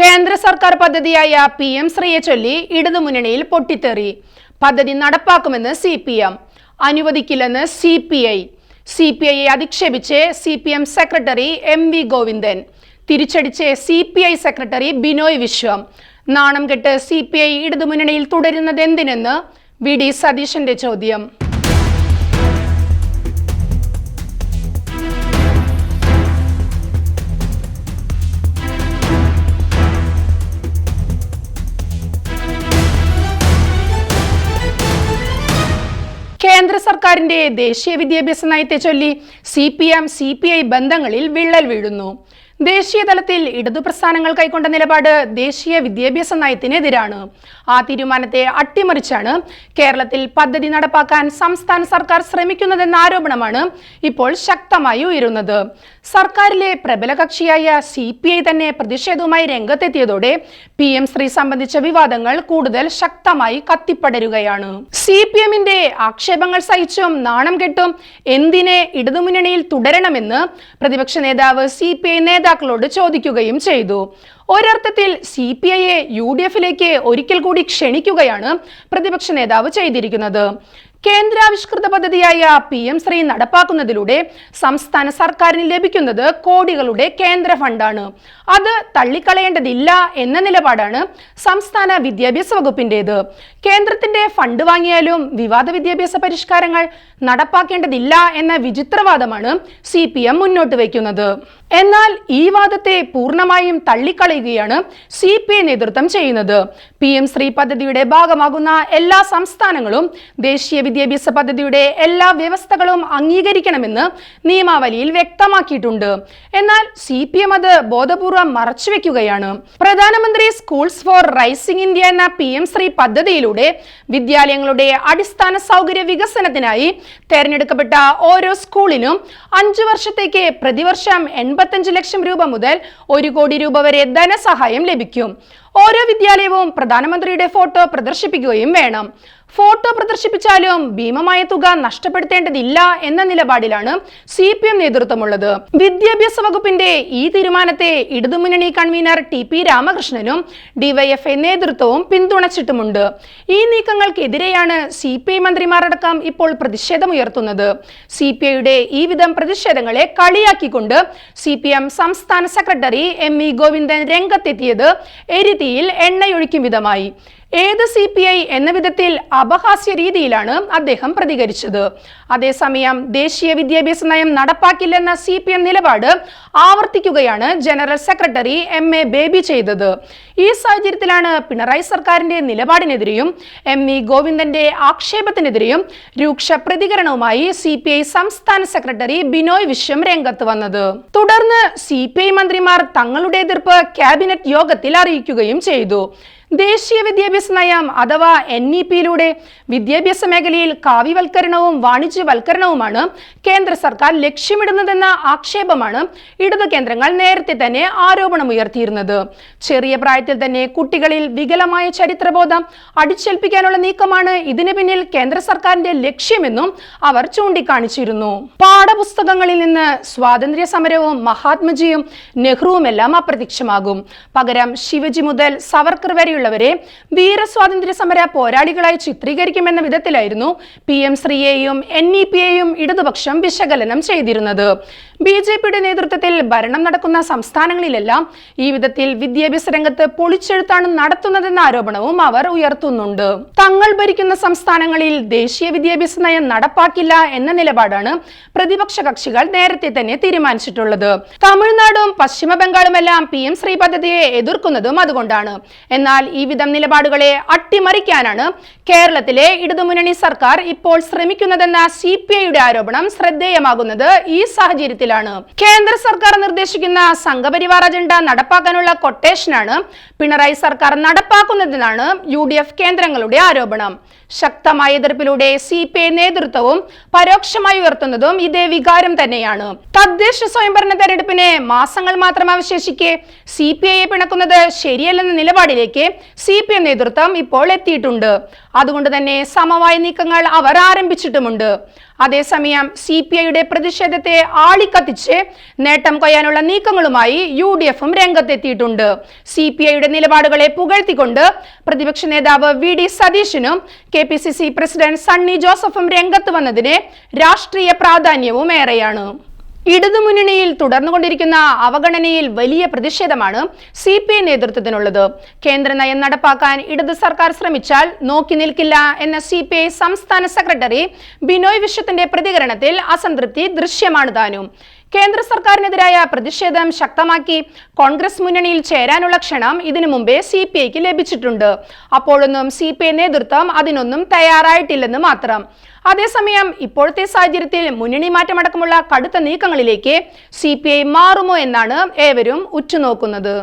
കേന്ദ്ര സർക്കാർ പദ്ധതിയായ പി എം ശ്രീയെ ചൊല്ലി ഇടതുമുന്നണിയിൽ പൊട്ടിത്തെറി. പദ്ധതി നടപ്പാക്കുമെന്ന് സി പി എം. അനുവദിക്കില്ലെന്ന് C P I. C P ഐയെ അധിക്ഷേപിച്ച് C P M secretary M V Govindan. തിരിച്ചടിച്ച് C P I secretary Binoy Viswam. നാണം കെട്ട് സി പി ഐ ഇടതുമുന്നണിയിൽ തുടരുന്നത് എന്തിനെന്ന് വി ഡി സതീശന്റെ ചോദ്യം. കേന്ദ്ര സർക്കാരിന്റെ ദേശീയ വിദ്യാഭ്യാസ നയത്തെ ചൊല്ലി C P M C P I ബന്ധങ്ങളിൽ വിള്ളൽ വീഴുന്നു. ദേശീയ തലത്തിൽ ഇടതു പ്രസ്ഥാനങ്ങൾ കൈക്കൊണ്ട നിലപാട് ദേശീയ വിദ്യാഭ്യാസ നയത്തിനെതിരാണ്. ആ തീരുമാനത്തെ അട്ടിമറിച്ചാണ് കേരളത്തിൽ പദ്ധതി നടപ്പാക്കാൻ സംസ്ഥാന സർക്കാർ ശ്രമിക്കുന്നതെന്ന ആരോപണമാണ് ഇപ്പോൾ ശക്തമായി ഉയരുന്നത്. സർക്കാരിലെ പ്രബല കക്ഷിയായ സി തന്നെ പ്രതിഷേധവുമായി രംഗത്തെത്തിയതോടെ പി എം ശ്രീ സംബന്ധിച്ച വിവാദങ്ങൾ കൂടുതൽ ശക്തമായി കത്തിപ്പടരുകയാണ്. സി പി എമ്മിന്റെ ആക്ഷേപങ്ങൾ സഹിച്ചും നാണം കെട്ടും എന്തിനെ ഇടതുമുന്നണിയിൽ തുടരണമെന്ന് പ്രതിപക്ഷ നേതാവ് സി പി ഐ നേതാക്കളോട് ചോദിക്കുകയും ചെയ്തു. ഒരർത്ഥത്തിൽ സി പി ഐയെ യു ഡി എഫിലേക്ക് ഒരിക്കൽ കൂടി ക്ഷണിക്കുകയാണ് പ്രതിപക്ഷ നേതാവ് ചെയ്തിരിക്കുന്നത്. കേന്ദ്രാവിഷ്കൃത പദ്ധതിയായ പി എം ശ്രീ നടപ്പാക്കുന്നതിലൂടെ സംസ്ഥാന സർക്കാരിന് ലഭിക്കുന്നത് കോടികളുടെ കേന്ദ്ര ഫണ്ടാണ്. അത് തള്ളിക്കളയേണ്ടതില്ല എന്ന നിലപാടാണ് സംസ്ഥാന വിദ്യാഭ്യാസ വകുപ്പിന്റേത്. കേന്ദ്രത്തിന്റെ ഫണ്ട് വാങ്ങിയാലും വിവാദ വിദ്യാഭ്യാസ പരിഷ്കാരങ്ങൾ നടപ്പാക്കേണ്ടതില്ല എന്ന വിചിത്രവാദമാണ് സി പി എം മുന്നോട്ട് വയ്ക്കുന്നത്. എന്നാൽ ഈ വാദത്തെ പൂർണമായും തള്ളിക്കളയുകയാണ് സി പി ഐ നേതൃത്വം ചെയ്യുന്നത്. പി എം ശ്രീ പദ്ധതിയുടെ ഭാഗമാകുന്ന എല്ലാ സംസ്ഥാനങ്ങളും ദേശീയ വിദ്യാഭ്യാസ പദ്ധതിയുടെ എല്ലാ വ്യവസ്ഥകളും അംഗീകരിക്കണമെന്ന് നിയമാവലിയിൽ വ്യക്തമാക്കിയിട്ടുണ്ട്. എന്നാൽ സി പി എം അത് ബോധപൂർവം മറച്ചുവെക്കുകയാണ്. പ്രധാനമന്ത്രി സ്കൂൾസ് ഫോർ റൈസിംഗ് ഇന്ത്യ എന്ന പി എം ശ്രീ പദ്ധതിയിലൂടെ വിദ്യാലയങ്ങളുടെ അടിസ്ഥാന സൗകര്യ വികസനത്തിനായി തെരഞ്ഞെടുക്കപ്പെട്ട ഓരോ സ്കൂളിനും അഞ്ചു വർഷത്തേക്ക് പ്രതിവർഷം എൺപത്തഞ്ച് ലക്ഷം രൂപ മുതൽ ഒരു കോടി രൂപ വരെ ധനസഹായം ലഭിക്കും. ഓരോ വിദ്യാലയവും പ്രധാനമന്ത്രിയുടെ ഫോട്ടോ പ്രദർശിപ്പിക്കുകയും വേണം. ഫോട്ടോ പ്രദർശിപ്പിച്ചാലും ഭീമമായ തുക നഷ്ടപ്പെടുത്തേണ്ടതില്ല എന്ന നിലപാടിലാണ് സി പി എം നേതൃത്വമുള്ളത്. വിദ്യാഭ്യാസ വകുപ്പിന്റെ ഈ തീരുമാനത്തെ ഇടതുമുന്നണി കൺവീനർ ടി പി രാമകൃഷ്ണനും ഡിവൈഎഫ്ഐ നേതൃത്വവും പിന്തുണച്ചിട്ടുമുണ്ട്. ഈ നീക്കങ്ങൾക്കെതിരെയാണ് സി പി ഐ മന്ത്രിമാരടക്കം ഇപ്പോൾ പ്രതിഷേധമുയർത്തുന്നത്. സി പി ഐയുടെ ഈ വിധം പ്രതിഷേധങ്ങളെ കളിയാക്കിക്കൊണ്ട് സി പി എം സംസ്ഥാന സെക്രട്ടറി എം വി ഗോവിന്ദൻ രംഗത്തെത്തിയത് എരിതിയിൽ എണ്ണയൊഴിക്കും വിധമായി. ഏത് സി പി ഐ എന്ന വിധത്തിൽ അപഹാസ്യ രീതിയിലാണ് അദ്ദേഹം പ്രതികരിച്ചത്? അതേസമയം ദേശീയ വിദ്യാഭ്യാസ നയം നടപ്പാക്കില്ലെന്ന സി പി എം നിലപാട് ആവർത്തിക്കുകയാണ് general secretary M A Baby ചെയ്തത്. ഈ സാഹചര്യത്തിലാണ് പിണറായി സർക്കാരിന്റെ നിലപാടിനെതിരെയും എം ഇ ഗോവിന്ദന്റെ ആക്ഷേപത്തിനെതിരെയും രൂക്ഷ പ്രതികരണവുമായി സി പി ഐ സംസ്ഥാന സെക്രട്ടറി ബിനോയ് വിശ്വം രംഗത്ത് വന്നത്. തുടർന്ന് സി പി ഐ മന്ത്രിമാർ തങ്ങളുടെ എതിർപ്പ് ക്യാബിനറ്റ് യോഗത്തിൽ അറിയിക്കുകയും ചെയ്തു. ദേശീയ വിദ്യാഭ്യാസ നയം അഥവാ എൻ ഇ പിയിലൂടെ വിദ്യാഭ്യാസ മേഖലയിൽ കാവ്യവൽക്കരണവും വാണിജ്യവൽക്കരണവുമാണ് കേന്ദ്ര സർക്കാർ ലക്ഷ്യമിടുന്നതെന്ന ആക്ഷേപമാണ് ഇടതു കേന്ദ്രങ്ങൾ നേരത്തെ തന്നെ ആരോപണമുയർത്തിയിരുന്നത്. ചെറിയ പ്രായത്തിൽ തന്നെ കുട്ടികളിൽ വികലമായ ചരിത്രബോധം അടിച്ചേൽപ്പിക്കാനുള്ള നീക്കമാണ് ഇതിന് പിന്നിൽ കേന്ദ്ര സർക്കാരിന്റെ ലക്ഷ്യമെന്നും അവർ ചൂണ്ടിക്കാണിച്ചിരുന്നു. പാഠപുസ്തകങ്ങളിൽ നിന്ന് സ്വാതന്ത്ര്യ സമരവും മഹാത്മജിയും നെഹ്റുവുമെല്ലാം അപ്രത്യക്ഷമാകും. പകരം ശിവജി മുതൽ സവർക്കർ വരെയുള്ളവരെ വീരസ്വാതന്ത്ര്യ സമര പോരാളികളായി ചിത്രീകരിക്കുമെന്ന വിധത്തിലായിരുന്നു പി എം ശ്രീയെയും എൻ ഇ പിയെയും ഇടതുപക്ഷം വിശകലനം ചെയ്തിരുന്നത്. ബി ജെ പിയുടെ നേതൃത്വത്തിൽ ഭരണം നടക്കുന്ന സംസ്ഥാനങ്ങളിലെല്ലാം ഈ വിധത്തിൽ വിദ്യാഭ്യാസ രംഗത്ത് പൊളിച്ചെഴുത്താണ് നടത്തുന്നതെന്ന ആരോപണവും അവർ ഉയർത്തുന്നുണ്ട്. തങ്ങൾ ഭരിക്കുന്ന സംസ്ഥാനങ്ങളിൽ ദേശീയ വിദ്യാഭ്യാസ നയം നടപ്പാക്കില്ല എന്ന നിലപാടാണ് പ്രതിപക്ഷ കക്ഷികൾ നേരത്തെ തന്നെ തീരുമാനിച്ചിട്ടുള്ളത്. തമിഴ്നാടും പശ്ചിമ ബംഗാളുമെല്ലാം പി എം ശ്രീ പദ്ധതിയെ എതിർക്കുന്നതും അതുകൊണ്ടാണ്. എന്നാൽ ഈ വിധം നിലപാടുകളെ അട്ടിമറിക്കാനാണ് കേരളത്തിലെ ഇടതുമുന്നണി സർക്കാർ ഇപ്പോൾ ശ്രമിക്കുന്നതെന്ന സി പി ഐയുടെ ആരോപണം ശ്രദ്ധേയമാകുന്നത് ഈ സാഹചര്യത്തിലാണ് കേന്ദ്ര സർക്കാർ നിർദ്ദേശിക്കുന്ന സംഘപരിവാർ അജണ്ട നടപ്പാക്കാനുള്ള കൊട്ടേഷനാണ് പിണറായി സർക്കാർ നടപ്പാക്കുന്നതെന്നാണ് യു ഡി എഫ് കേന്ദ്രങ്ങളുടെ ആരോപണം. ശക്തമായ എതിർപ്പിലൂടെ സി പി ഐ നേതൃത്വവും പരോക്ഷമായി ഉയർത്തുന്നതും ഇതേ വികാരം തന്നെയാണ്. തദ്ദേശ സ്വയംഭരണ തെരഞ്ഞെടുപ്പിന് മാസങ്ങൾ മാത്രം അവശേഷിക്കെ സി പി ഐയെ പിണക്കുന്നത് ശരിയല്ലെന്ന നിലപാടിലേക്ക് സി പി ഐ നേതൃത്വം ഇപ്പോൾ എത്തിയിട്ടുണ്ട്. അതുകൊണ്ട് തന്നെ സമവായ നീക്കങ്ങൾ അവർ ആരംഭിച്ചിട്ടുമുണ്ട്. അതേസമയം സി പി ഐയുടെ പ്രതിഷേധത്തെ ആളിക്കത്തിച്ച് നേട്ടം കൊയ്യാനുള്ള നീക്കങ്ങളുമായി യു ഡി എഫും രംഗത്തെത്തിയിട്ടുണ്ട്. സി പി ഐയുടെ നിലപാടുകളെ പുകഴ്ത്തിക്കൊണ്ട് പ്രതിപക്ഷ നേതാവ് വി ഡി സതീശനും K P C C president Sunny ജോസഫും രംഗത്ത് വന്നതിന് രാഷ്ട്രീയ പ്രാധാന്യവും ഏറെയാണ് ഇടതുമുന്നണിയിൽ തുടർന്നുകൊണ്ടിരിക്കുന്ന അവഗണനയിൽ വലിയ പ്രതിഷേധമാണ് സി പി ഐ നേതൃത്വത്തിനുള്ളത്. കേന്ദ്ര നയം നടപ്പാക്കാൻ ഇടത് സർക്കാർ ശ്രമിച്ചാൽ നോക്കി നിൽക്കില്ല എന്ന സി പി ഐ സംസ്ഥാന സെക്രട്ടറി ബിനോയ് വിശ്വത്തിന്റെ പ്രതികരണത്തിൽ അസംതൃപ്തി ദൃശ്യമാണ് താനും. കേന്ദ്ര സർക്കാരിനെതിരായ പ്രതിഷേധം ശക്തമാക്കി കോൺഗ്രസ് മുന്നണിയിൽ ചേരാനുള്ള ക്ഷണം ഇതിനു മുമ്പേ സി പി ഐക്ക് ലഭിച്ചിട്ടുണ്ട്. അപ്പോഴൊന്നും സി പി ഐ നേതൃത്വം അതിനൊന്നും തയ്യാറായിട്ടില്ലെന്ന് മാത്രം. അതേസമയം ഇപ്പോഴത്തെ സാഹചര്യത്തിൽ മുന്നണി മാറ്റമടക്കമുള്ള കടുത്ത നീക്കങ്ങളിലേക്ക് സി പി ഐ മാറുമോ എന്നാണ് ഏവരും ഉറ്റുനോക്കുന്നത്.